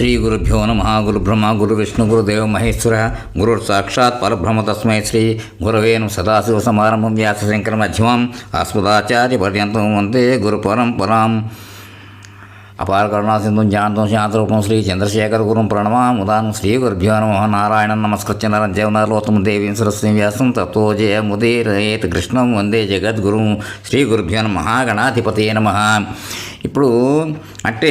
శ్రీ గురుభ్యో నమ గురు బ్రహ్మ గురు విష్ణు గురుదేవ మహేశ్వర గురు సాక్షాత్ పరబ్రహ్మ తస్మై శ్రీ గురవేను సదాశివ సమారంభం వ్యాస శంకర మధ్యమం అస్మదాచార్య పర్యంతం వందే గురు పరంపరాం అపార కరుణాసింధం జాంతం శాంతరూపం శ్రీ చంద్రశేఖర గురుం ప్రణమాముదానం శ్రీ గురుభ్యో నమ నారాయణ నమస్కృత్య నరం జవనరోత్తమ దేవీం సరస్వతి వ్యాసం తత్వో జయముదీరయేత్ కృష్ణం వందే జగద్గురు శ్రీ గురుభ్యో నమ గణాధిపతే నమ ఇప్పుడు అంటే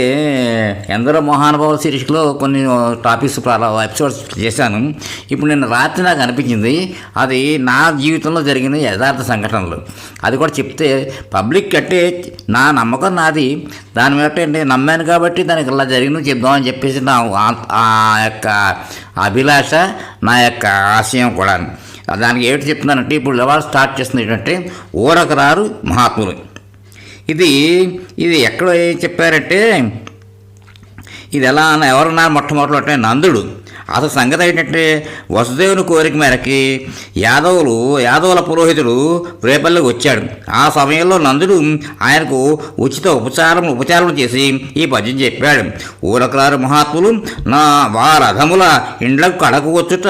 ఎందరో మహానుభావుల శీర్షికలో కొన్ని టాపిక్స్ ఎపిసోడ్స్ చేశాను. ఇప్పుడు నేను రాత్రి నాకు అనిపించింది అది నా జీవితంలో జరిగిన యథార్థ సంఘటనలు. అది కూడా చెప్తే పబ్లిక్ అంటే నా నమ్మకం నాది. దాని మీద అంటే నమ్మాను కాబట్టి దానికి ఇలా జరిగింది చెప్దామని చెప్పేసి నా ఆ- ఆ యొక్క అభిలాష నా యొక్క ఆశయం కూడా దానికి ఏమిటి చెప్తున్నానంటే ఇప్పుడు ఎవరు స్టార్ట్ చేస్తుంది ఏంటంటే ఊరకు రారు మహాత్ములు. ఇది ఇది ఎక్కడ చెప్పారంటే ఇది ఎలా అన్న మొట్టమొదటి అంటే నందుడు. అసలు సంగతి ఏంటంటే వసుదేవుని కోరిక మేరకి యాదవులు యాదవుల పురోహితుడు రేపల్లికి వచ్చాడు. ఆ సమయంలో నందుడు ఆయనకు ఉచిత ఉపచారం ఉపచారం చేసి ఈ పద్యం చెప్పాడు. ఊరకరారు మహాత్ములు నా వారథముల ఇండ్లకు కడకు వచ్చుట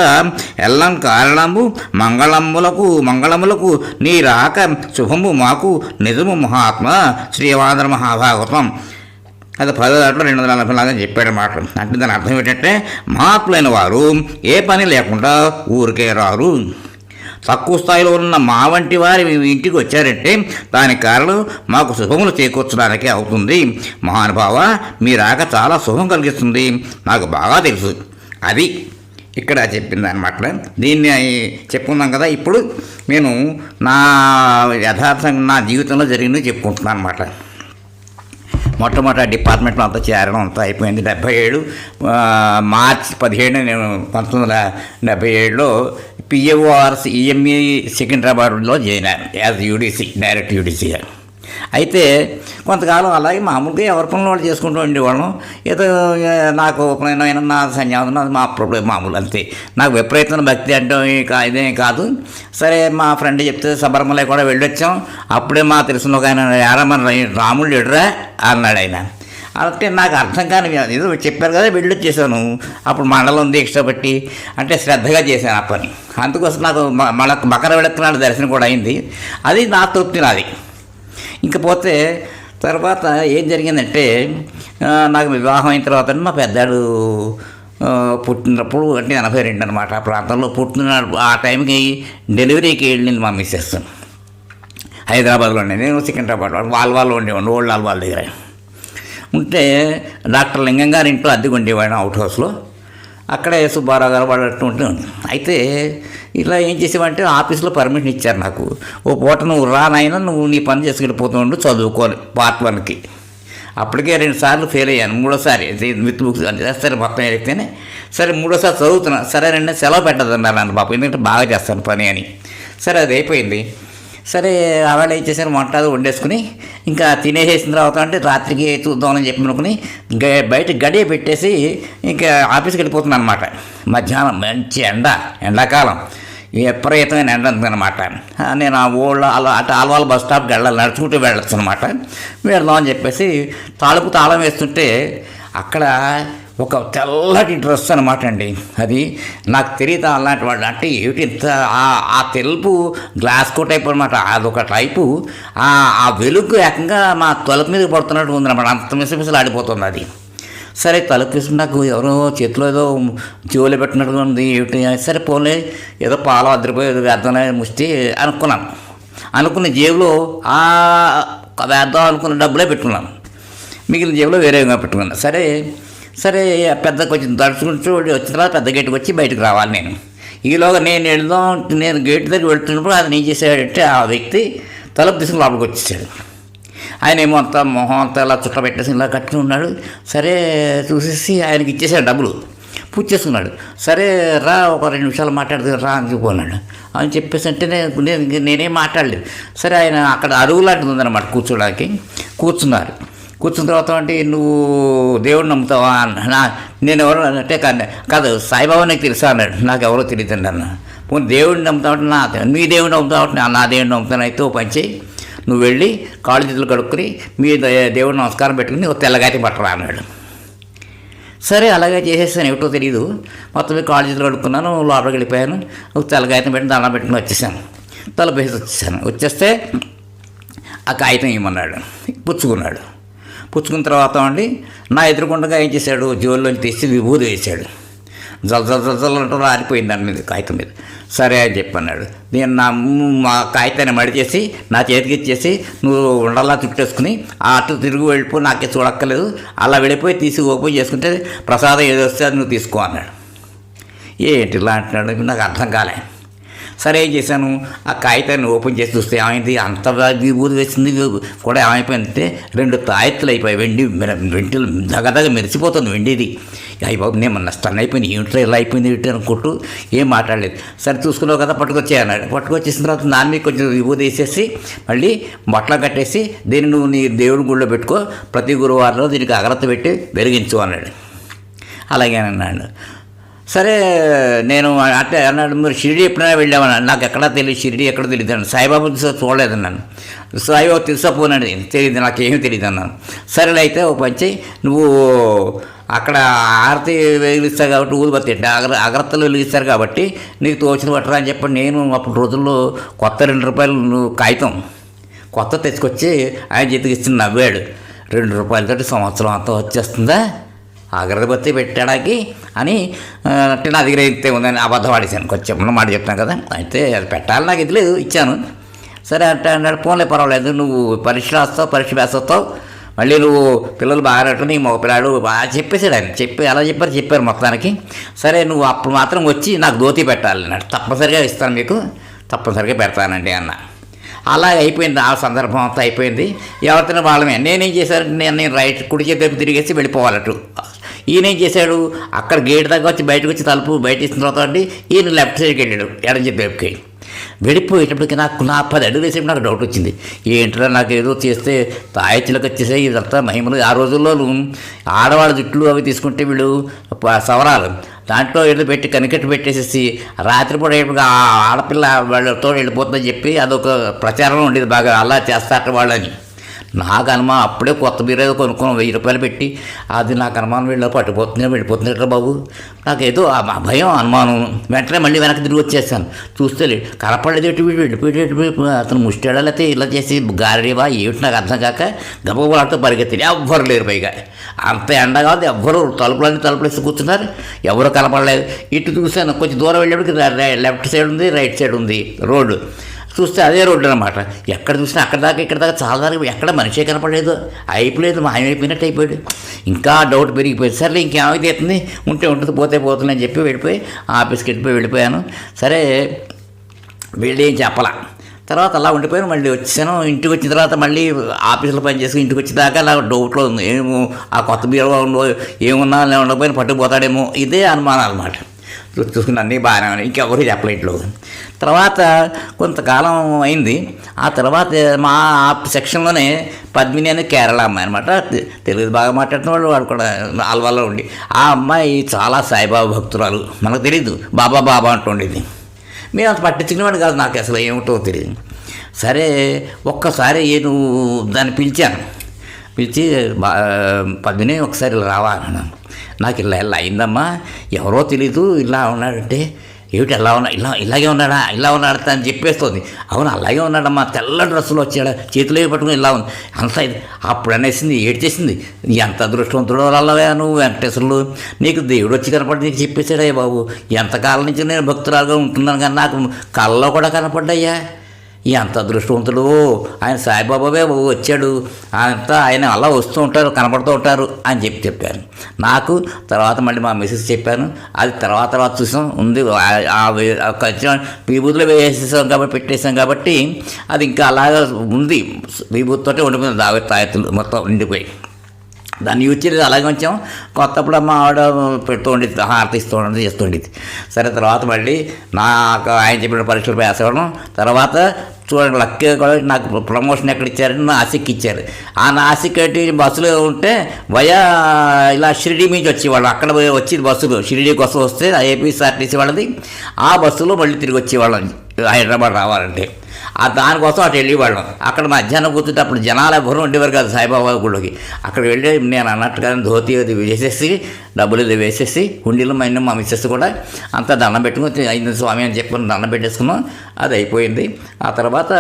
ఎల్లం కారణము మంగళములకు మంగళములకు నీ రాక శుభము మాకు నిజము మహాత్మ శ్రీవాంధ్ర మహాభాగవతం. అది పదో దాంట్లో రెండు వందల నలభై నాలుగు అని చెప్పాడు మాట. అంటే దాని అర్థం ఏంటంటే మహాత్ములైన వారు ఏ పని లేకుండా ఊరికే రారు. తక్కువ స్థాయిలో ఉన్న మా వంటి వారి ఇంటికి వచ్చారంటే దానికి కారణం మాకు శుభములు చేకూర్చడానికే అవుతుంది. మహానుభావ మీ రాక చాలా శుభం కలిగిస్తుంది. నాకు బాగా తెలుసు. అది ఇక్కడ చెప్పింది అనమాట దీన్ని చెప్పుకున్నాం కదా ఇప్పుడు నేను నా యథార్థంగా నా జీవితంలో జరిగింది చెప్పుకుంటున్నాను అనమాట మొట్టమొదటి డిపార్ట్మెంట్లో అంతా చేరడం అంతా అయిపోయింది. డెబ్బై ఏడు మార్చ్ పదిహేడు నేను పంతొమ్మిది వందల డెబ్బై ఏడులో పిఏఓఆర్స్ ఈఎంఈ సికింద్రాబాద్లో చేరాను యాజ్ యూడీసీ డైరెక్ట్ యూడీసీ అయితే కొంతకాలం అలాగే మామూలుగా ఎవరి పనులు వాళ్ళు చేసుకుంటూ ఉండేవాళ్ళం. ఏదో నాకు ఉపనయనమైన నా సన్యాసం అది మా ప్రాబ్లం మామూలు అంతే. నాకు విపరీతమైన భక్తి అంటే కా- ఇదేం కాదు. సరే మా ఫ్రెండ్ చెప్తే సబర్మలై కూడా వెళ్ళొచ్చాం. అప్పుడే మా తెలిసిన ఒక ఆయన యారమని రాముడు ఎడురా అన్నాడు ఆయన. అంటే నాకు అర్థం కాని ఏదో చెప్పారు కదా వెళ్ళొచ్చేసాను. అప్పుడు మండలం దీక్ష బట్టి అంటే శ్రద్ధగా చేశాను ఆ పని. అందుకోసం నాకు మళ్ళీ మళ్ళా మకర విడత్తనాడు దర్శనం కూడా అయింది. అది నా తృప్తి నాది. ఇంకపోతే తర్వాత ఏం జరిగిందంటే నాకు వివాహం అయిన తర్వాత మా పెద్దాడు పుట్టినప్పుడు అంటే ఎనభై రెండు అనమాట ఆ ప్రాంతంలో పుట్టిన ఆ టైంకి డెలివరీకి వెళ్ళింది మా మిస్సెస్. హైదరాబాద్లో ఉండే నేను సికింద్రాబాద్ వాల్వాల్లో ఉండేవాడిని ఓల్డ్ ఆల్వాల్ దగ్గర. ఉంటే డాక్టర్ లింగం గారి ఇంట్లో అద్దెకు ఉండేవాడిని అవుట్ హౌస్లో. అక్కడే సుబ్బారావు గారు వాళ్ళు ఉంటే అయితే ఇలా ఏం చేసేవంటే ఆఫీస్లో పర్మిషన్ ఇచ్చారు నాకు. ఓ పూట నువ్వు రానైనా నువ్వు నీ పని చేసుకెళ్ళిపోతూ పోతుండు చదువుకోని పార్ట్ వన్కి. అప్పటికే రెండు సార్లు ఫెయిల్ అయ్యాను మూడోసారి. విత్ బుక్స్ అని సరే మొత్తం అయితేనే సరే మూడోసారి చదువుతున్నా సరే రెండు సెలవు పెట్టదన్నారు నన్ను పాప ఎందుకంటే బాగా చేస్తాను పని అని. సరే అది అయిపోయింది. సరే ఆవిడ ఏం చేశారు? వంట అది వండేసుకుని ఇంకా తినేసేసిన తర్వాత అంటే రాత్రికి చూద్దామని చెప్పి అనుకుని గ- బయట గడియ పెట్టేసి ఇంకా ఆఫీస్కి వెళ్ళిపోతున్నాను అనమాట మధ్యాహ్నం మంచి ఎండ ఎండాకాలం. విపరీతమైన ఎండ ఉందన్నమాట. నేను ఆ ఊళ్ళో అలా అటు ఆల్వాల బస్ స్టాప్కి వెళ్ళాలి నడుచుకుంటూ వెళ్ళొచ్చు అనమాట వెళ్దామని చెప్పేసి తాళపు తాళం వేస్తుంటే అక్కడ ఒక తెల్లటి డ్రెస్ అనమాట అండి. అది నాకు తెలియదు అలాంటి వాళ్ళు అంటే ఏమిటి ఇంత ఆ- తెలుపు గ్లాస్ కో టైప్ అనమాట అదొక టైపు. ఆ వెలుగు ఏకంగా మా తలుపు మీద పడుతున్నట్టు ఉందన్నమాట. అంత మిసమిసలు ఆడిపోతుంది అది. సరే తలుపు తీసుకుని నాకు ఎవరో చేతిలో ఏదో జోలి పెట్టినట్టుగా ఉంది. ఏమిటి? సరే పోలే ఏదో పాలు అద్దరిపోయి ఏదో వ్యర్థమే ముష్టి అనుకున్నాను. అనుకున్న జేబులో ఆ వేద్దాం అనుకున్న డబ్బులే పెట్టుకున్నాను. మిగిలిన జేబులో వేరేగా పెట్టుకున్నాను. సరే సరే పెద్దకి వచ్చి తడుచుకుంటూ వచ్చిన తర్వాత పెద్ద గేటుకు వచ్చి బయటకు రావాలి నేను. ఈలోగా నేను వెళ్దాం నేను గేట్ దగ్గర వెళ్తున్నప్పుడు అది నేను చేశాడంటే ఆ వ్యక్తి తలుపు తీసుకుని లోపలికి వచ్చేసాడు. ఆయన ఏమో అంత మొహం అంతా ఇలా చుట్ట పెట్టేసి ఇలా కట్టుకుని ఉన్నాడు. సరే చూసేసి ఆయనకి ఇచ్చేసాడు డబ్బులు. పూజ చేసుకున్నాడు. సరే రా ఒక రెండు నిమిషాలు మాట్లాడదు రా అని చెప్పన్నాడు అని చెప్పేసి అంటే నేను నేనేం మాట్లాడలేదు. సరే ఆయన అక్కడ అరువు లాంటిది ఉందన్నమాట కూర్చోడానికి. కూర్చున్నారు. కూర్చున్న తర్వాత అంటే నువ్వు దేవుడిని నమ్ముతావా నా నేను ఎవరు అంటే కాదు సాయిబాబా నీకు తెలుసా అన్నాడు. నాకు ఎవరో తెలియదు అన్న. పోనీ దేవుడిని నమ్ముతావు నా మీ దేవుడిని నమ్ముతావంటే నా- దేవుడిని నమ్ముతాను. అయితే ఓ పని చేయి నువ్వు వెళ్ళి కాళ్ళు చేతులు కడుక్కుని మీ దే- దేవుడిని నమస్కారం పెట్టుకుని ఓ తెల్లగాతి పట్టరా అన్నాడు. సరే అలాగే చేసేసాను ఏమిటో తెలియదు మొత్తం కాళ్ళు చేతులు కడుక్కున్నాను లోపలికి వెళ్ళిపోయాను. ఒక తెల్లగాయతం పెట్టి దండం పెట్టుకుని వచ్చేసాను. తలపేసి వచ్చేసాను. వచ్చేస్తే ఆ కాగితం ఇవ్వమన్నాడు పుచ్చుకున్నాడు. పుచ్చుకున్న తర్వాత అండి నా ఎదురుకుండగా ఏం చేశాడు? జోల్లోంచి తీసి విభూది వేసాడు జల జల జల్ అంటూ ఆరిపోయింది దాని మీద కాగితం మీద. సరే అని చెప్పన్నాడు. నేను నా మా కాగితాన్ని మడిచేసి నా చేతికి ఇచ్చేసి నువ్వు ఉండలా చుట్టేసుకుని ఆ అటు తిరిగి వెళ్ళిపో నాకే చూడక్కర్లేదు. అలా వెళ్ళిపోయి తీసి ఓపెన్ చేసుకుంటే ప్రసాదం ఏదో వస్తే అది నువ్వు తీసుకో అన్నాడు. ఏంటి ఇలా అంటున్నాడు? నాకు అర్థం కాలే. సరే ఏం చేశాను? ఆ కాగితాన్ని ఓపెన్ చేసి చూస్తే ఏమైంది? అంత విభూతి వేసింది కూడా ఏమైపోయిందంటే రెండు తాయెత్తులు అయిపోయి వెండి మెర- వెంటలు దగదగ మెరిసిపోతుంది వెండిది. అయ్యి బాబు నేను మొన్న స్టన్ అయిపోయింది? ఏమిటో ఇలా అయిపోయింది ఏంటి అనుకుంటూ ఏం మాట్లాడలేదు. సరే చూసుకున్నావు కదా పట్టుకొచ్చేయన్నాడు పట్టుకొచ్చేసిన తర్వాత నాన్న మీద కొంచెం విభూతి వేసేసి మళ్ళీ బట్టలు కట్టేసి దీన్ని నువ్వు నీ దేవుడి గుళ్ళో పెట్టుకో. ప్రతి గురువారంలో దీనికి అగరత్త పెట్టి వెలిగించు అన్నాడు. అలాగే అన్నాడు. సరే నేను అంటే అన్నాడు. మీరు షిరిడి ఎప్పుడైనా వెళ్ళామన్నాడు నాకు ఎక్కడా తెలియదు షిరిడి ఎక్కడ తెలియదు అన్నాడు. సాయిబాబా చూడలేదు అన్నాను. సాయిబాబా తెలుసపోనండి తెలియదు నాకేమీ తెలియదు అన్నాను. సరేలే అయితే ఓ పంచి నువ్వు అక్కడ ఆరతి వెలిగిస్తారు కాబట్టి ఊదుబత్తి అంటే అగర అగరత్తలు వెలిగిస్తారు కాబట్టి నీకు తోచిన పట్టరా అని చెప్పి నేను అప్పుడు రోజుల్లో కొత్త రెండు రూపాయలు నువ్వు కాగితం కొత్త తెచ్చుకొచ్చి ఆయన చేతికి ఇచ్చి నవ్వాడు. రెండు రూపాయలతోటి సంవత్సరం అంతా వచ్చేస్తుందా? అగరబత్తి పెట్టడానికి అని అంటే నా దగ్గర అయితే ఉందని అబద్ధం ఆడేశాను. కొంచెం ఉన్న మాట చెప్తాను కదా. అయితే అది పెట్టాలి నాకు ఇది లేదు ఇచ్చాను. సరే అంటే అన్నాడు పోన్లే పర్వాలేదు నువ్వు పరీక్ష రాస్తావు పరీక్ష వేస్తావు మళ్ళీ నువ్వు పిల్లలు బాగా రావటం నీ మగ పిల్లాడు బాగా చెప్పేశాడు ఆయన. చెప్పి అలా చెప్పారు చెప్పారు మొత్తానికి. సరే నువ్వు అప్పుడు మాత్రం వచ్చి నాకు ధోతి పెట్టాలి అన్నాడు. తప్పనిసరిగా ఇస్తాను మీకు తప్పనిసరిగా పెడతానండి అన్న. అలా అయిపోయింది ఆ సందర్భం అంతా అయిపోయింది. ఎవరితోనే వాళ్ళమే. నేనేం చేశాను నేను రైట్ కుడి చేతి తిరిగేసి వెళ్ళిపోవాలటు ఈయన ఏం చేశాడు? అక్కడ గేట్ దగ్గర వచ్చి బయటకు వచ్చి తలుపు బయట ఇచ్చిన తర్వాత అండి ఈయన లెఫ్ట్ సైడ్కి వెళ్ళాడు ఎడం చెప్పి వైపుకి వెళ్ళిపోయేటప్పటికి నాకు నా పది అడుగులు వేసేప్పుడు నాకు డౌట్ వచ్చింది. ఏంటో నాకు ఏదో చేస్తే తాయత్తులకు వచ్చేసాయి ఇదంతా మహిమలు. ఆ రోజుల్లో ఆడవాళ్ళ జుట్లు అవి తీసుకుంటే వీళ్ళు సవరాలు. దాంట్లో ఏదో పెట్టి కనికట్టు పెట్టేసేసి రాత్రిపూట ఆ ఆడపిల్ల వాళ్ళతో వెళ్ళిపోతుందని చెప్పి అదొక ప్రచారం ఉండేది. బాగా అలా చేస్తారట వాళ్ళని. నాకు అనుమానం అప్పుడే కొత్త బీర ఏదో కొనుక్కున్నాం వెయ్యి రూపాయలు పెట్టి. అది నాకు అనుమానం వీళ్ళు పట్టుపోతున్నాయి వెళ్ళిపోతున్నట్టు బాబు. నాకేదో భయం అనుమానం. వెంటనే మళ్ళీ వెనక్కి తిరిగి వచ్చేసాను. చూస్తే లే- కనపడలేదు ఎటు వీడు వెళ్ళిపోయేటట్టు అతను ముష్టాడా లేకపోతే ఇలా చేసి గారివా ఏమిటి నాకు అర్థం కాక గబగబలాడుతూ పరిగెత్తి ఎవ్వరు లేరు పైగా. అంత ఎండ కాదు ఎవ్వరు తలుపులన్నీ తలుపులేసి కూర్చున్నారు. ఎవరు కనపడలేదు. ఇటు చూశాను కొంచెం దూరం వెళ్ళేప్పటికి లెఫ్ట్ సైడ్ ఉంది రైట్ సైడ్ ఉంది రోడ్డు. చూస్తే అదే రోడ్డు అనమాట ఎక్కడ చూసినా అక్కడ దాకా ఇక్కడ దాకా చాలా దాకా ఎక్కడ మనిషే కనపడలేదు. అయిపోలేదు మాయమైపోయినట్టు అయిపోయాడు. ఇంకా డౌట్ పెరిగిపోయింది. సరే ఇంకేమైతే ఉంటే ఉంటుంది పోతే పోతుంది అని చెప్పి వెళ్ళిపోయి ఆఫీస్కి వెళ్ళిపోయి వెళ్ళిపోయాను. సరే వెళ్ళి ఏం చెప్పలా? తర్వాత అలా ఉండిపోయాను. మళ్ళీ వచ్చాను. ఇంటికి వచ్చిన తర్వాత మళ్ళీ ఆఫీసులో పని చేసుకుని ఇంటికి వచ్చేదాకా అలా డౌట్లో ఉంది. ఏమో ఆ కొత్త బీరువా ఉండవు ఏమున్నా ఉండకపోయినా పట్టుకుపోతాడేమో. ఇదే అనుమానం అనమాట చూసుకుని అన్నీ బాగానే ఉన్నాయి. ఇంకెవరు చెప్పలే ఇంట్లో తర్వాత కొంతకాలం అయింది. ఆ తర్వాత మా ఆ సెక్షన్లోనే పద్మిని అనే కేరళ అమ్మాయి అనమాట తెలుగు బాగా మాట్లాడిన వాళ్ళు వాడు కూడా ఆల్వాలో ఉండి. ఆ అమ్మాయి చాలా సాయిబాబా భక్తురాలు. మనకు తెలియదు బాబా బాబా అంటుండేది మేము అంత పట్టించుకునేవాడు కాదు నాకు అసలు ఏమిటో తెలియదు సరే ఒక్కసారి నేను దాన్ని పిలిచాను. పిలిచి బా పద్మిని ఒకసారి రావాలన్నాను రావా నాకు ఇలా ఇలా అయిందమ్మా. ఎవరో తెలీదు ఇలా ఉన్నాడంటే ఏమిటి ఎలా ఉన్నా ఇలా ఇలాగే ఉన్నాడా? ఇలా ఉన్నాడు అని చెప్పేస్తుంది. అవును అలాగే ఉన్నాడమ్మా. తెల్ల డ్రెస్సులు వచ్చాడా. చేతిలో పట్టుకుని ఇలా ఉంది. అంత అప్పుడు అనేసింది ఏడ్చేసింది. ఎంత అదృష్టవంతుడు అల్లవే నువ్వు వెంకటేశ్వరులు. నీకు దేవుడు వచ్చి కనపడి నీకు చెప్పేశాడయ్యా బాబు. ఎంతకాలం నుంచి నేను భక్తురాలుగా ఉంటున్నాను కానీ నాకు కళ్ళలో కూడా కనపడ్డాయ్యా. ఎంత అదృష్టవంతుడు. ఆయన సాయిబాబావే వచ్చాడు. అంతా ఆయన అలా వస్తూ ఉంటారు కనపడుతూ ఉంటారు అని చెప్పి చెప్పాను. నాకు తర్వాత మళ్ళీ మా మెసేజ్ చెప్పాను. అది తర్వాత తర్వాత చూసాం. ఉంది ఆ- విభూతిలో వేసేసాం కాబట్టి పెట్టేసాం కాబట్టి అది ఇంకా అలాగా ఉంది. విభూతితోటే ఉండిపోయింది. దావే తాయెత్తులు మొత్తం ఉండిపోయి దాన్ని యూజ్ చేయలేదు. అలాగే ఉంచాం. కొత్తప్పుడు అమ్మ ఆవిడ పెడుతూ ఉండేది హారతి ఇస్తూ ఉండేది చేస్తూ ఉండేది. సరే తర్వాత మళ్ళీ నాకు ఆయన చెప్పిన పరీక్షలు పాస్ అవ్వడం తర్వాత చూడండి లక్కీ కూడా నాకు ప్రమోషన్ ఎక్కడ ఇచ్చారని నాసిక్ ఇచ్చారు. ఆ నాసిక్ ఏంటి? బస్సులో ఉంటే వయా ఇలా షిరిడి నుంచి వచ్చేవాళ్ళు. అక్కడ పోయి వచ్చేది బస్సులు. షిరిడి కోసం వస్తే ఏపీఎస్ఆర్టీసీ వాళ్ళది. ఆ బస్సులో మళ్ళీ తిరిగి వచ్చేవాళ్ళం. హైదరాబాద్ రావాలంటే. ఆ దానికోసం అటు వెళ్ళేవాళ్ళం. అక్కడ మధ్యాహ్నం కూర్చుంటే అప్పుడు జనాలు ఎవరు ఉండేవారు కాదు సాయిబాబా గుళ్ళకి. అక్కడ వెళ్ళి నేను అన్నట్టుగా ధోతి అది వేసేసి డబ్బులు ఇది వేసేసి హుండీలు మైన మా మిస్సెస్ కూడా అంతా దండం పెట్టుకుని అయింది స్వామి అని చెప్పుకొని దండం పెట్టేసుకున్నాం. అది అయిపోయింది. ఆ తర్వాత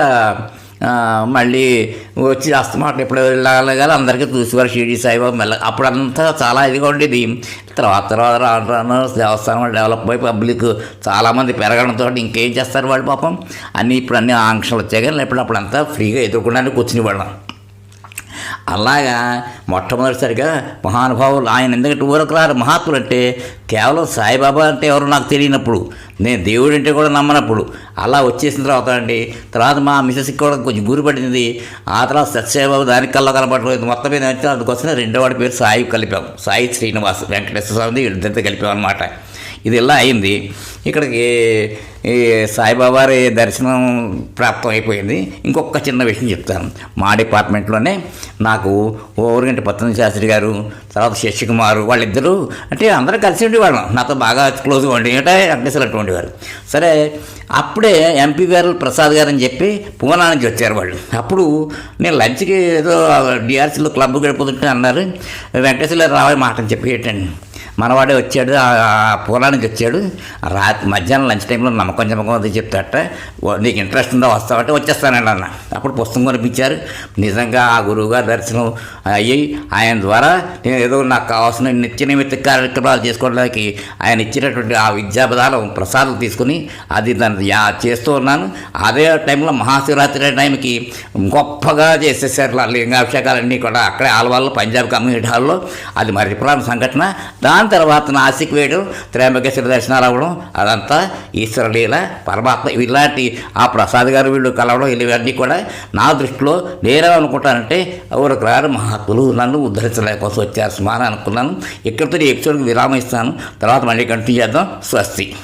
మళ్ళీ వచ్చి అస్తమాట ఎప్పుడు వెళ్ళాలి కానీ అందరికీ చూసేవారు షిరిడి సాయిబాబా మెల్ల. అప్పుడంతా చాలా ఇదిగా ఉండేది. తర్వాత తర్వాత రాను రాను దేవస్థానం డెవలప్ అయి పబ్లిక్ చాలామంది పెరగడంతో ఇంకేం చేస్తారు వాళ్ళు పాపం? అన్నీ ఇప్పుడు అన్ని ఆంక్షలు వచ్చాయి కానీ ఇప్పుడు అప్పుడంతా ఫ్రీగా ఎదుర్కొనడానికి కూర్చుని వాళ్ళం అలాగా మొట్టమొదటిసారిగా మహానుభావులు ఆయన ఎందుకంటే ఊరకులారు మహాత్ములు అంటే కేవలం సాయిబాబా అంటే ఎవరు నాకు తెలియనప్పుడు నేను దేవుడు అంటే కూడా నమ్మనప్పుడు అలా వచ్చేసిన తర్వాత అండి తర్వాత మా మిసెస్కి కూడా కొంచెం గురి పడింది. ఆ తర్వాత సత్యసాయిబాబు దానికి కల్లా కనపడలేదు మొత్తం మీద అందుకోసం రెండో వాడి పేరు సాయి కలిపాం సాయి శ్రీనివాస్ వెంకటేశ్వర స్వామి ఇద్దరితో కలిపాం అనమాట ఇది ఇలా అయింది. ఇక్కడికి ఈ సాయిబాబారి దర్శనం ప్రాప్తం అయిపోయింది ఇంకొక చిన్న విషయం చెప్తాను. మా డిపార్ట్మెంట్లోనే నాకు ఊరిగంటి పత్రం శాస్త్రి గారు తర్వాత శశికుమారు వాళ్ళిద్దరూ అంటే అందరూ కలిసి ఉండేవాళ్ళం. నాతో బాగా క్లోజ్గా ఉండి అంటే వెంకటేశ్వర ఉండేవారు సరే అప్పుడే ఎంపీ గారు ప్రసాద్ గారు అని చెప్పి పూనా నుంచి వచ్చారు వాళ్ళు. అప్పుడు నేను లంచ్కి ఏదో డిఆర్సీలో క్లబ్ గడిపోతుంటే అన్నారు వెంకటేశ్వర రావాలి మాట అని చెప్పి ఏంటండి మనవాడే వచ్చాడు ఆ పొలానికి వచ్చాడు. రాత్రి మధ్యాహ్నం లంచ్ టైంలో నమ్మకం నమ్మకం అది చెప్తాట నీకు ఇంట్రెస్ట్ ఉందో వస్తావంటే వచ్చేస్తానండి అన్న. అప్పుడు పుస్తకం కొనిపించారు. నిజంగా ఆ గురువుగారి దర్శనం అయ్యి ఆయన ద్వారా నేను ఏదో నాకు కావాల్సిన నిత్య నిమిత్త కార్యక్రమాలు చేసుకోవడానికి ఆయన ఇచ్చినటువంటి ఆ విద్యాపదాలం ప్రసాదం తీసుకుని అది దాన్ని చేస్తూ ఉన్నాను. అదే టైంలో మహాశివరాత్రి టైంకి గొప్పగా చేసేసారు లింగాభిషేకాలన్నీ కూడా. అక్కడే ఆలవాళ్ళు పంజాబ్ కమ్యూనిటీ హాల్లో. అది మరిపురాని సంఘటన. దాని తర్వాత నాసిక్ వేయడం త్రయంబకేశ్వర దర్శనాలు అవ్వడం అదంతా ఈశ్వరలీల పరమాత్మ ఇలాంటి ఆ ప్రసాద్ గారు వీళ్ళు కలవడం ఇవన్నీ కూడా నా దృష్టిలో నేనే అనుకుంటానంటే ఎవరు రారు మహాత్ములు నన్ను ఉద్ధరించలేకపోతే వచ్చారు సుమారు అనుకున్నాను. ఇక్కడితో ఈ ఎపిసోడ్కి విరామం ఇస్తాను. తర్వాత మళ్ళీ కంటిన్యూ చేద్దాం. స్వస్తి.